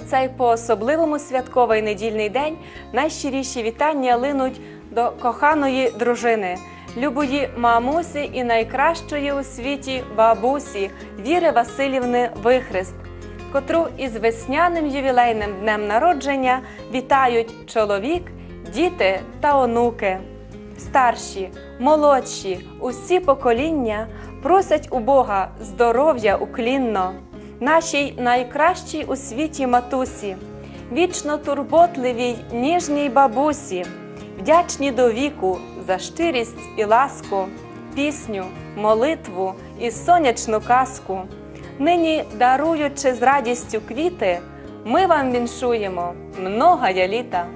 цей по-особливому святковий недільний день найщиріші вітання линуть до коханої дружини, любої мамусі і найкращої у світі бабусі Віри Васильівни Вихрест, котру із весняним ювілейним днем народження вітають чоловік, діти та онуки. Старші, молодші, усі покоління просять у Бога здоров'я уклінно, нашій найкращій у світі матусі, вічно турботливій, ніжній бабусі, вдячні до віку за щирість і ласку, пісню, молитву і сонячну казку. Нині, даруючи з радістю квіти, ми вам віншуємо многая літа.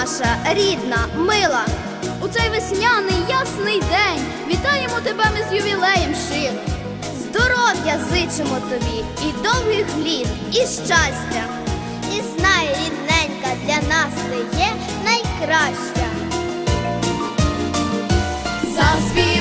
Наша рідна, мила. У цей весняний ясний день вітаємо тебе ми з ювілеєм щиро. Здоров'я зичимо тобі і довгих літ, і щастя. І знай, рідненька, для нас ти є найкраща. Заспівай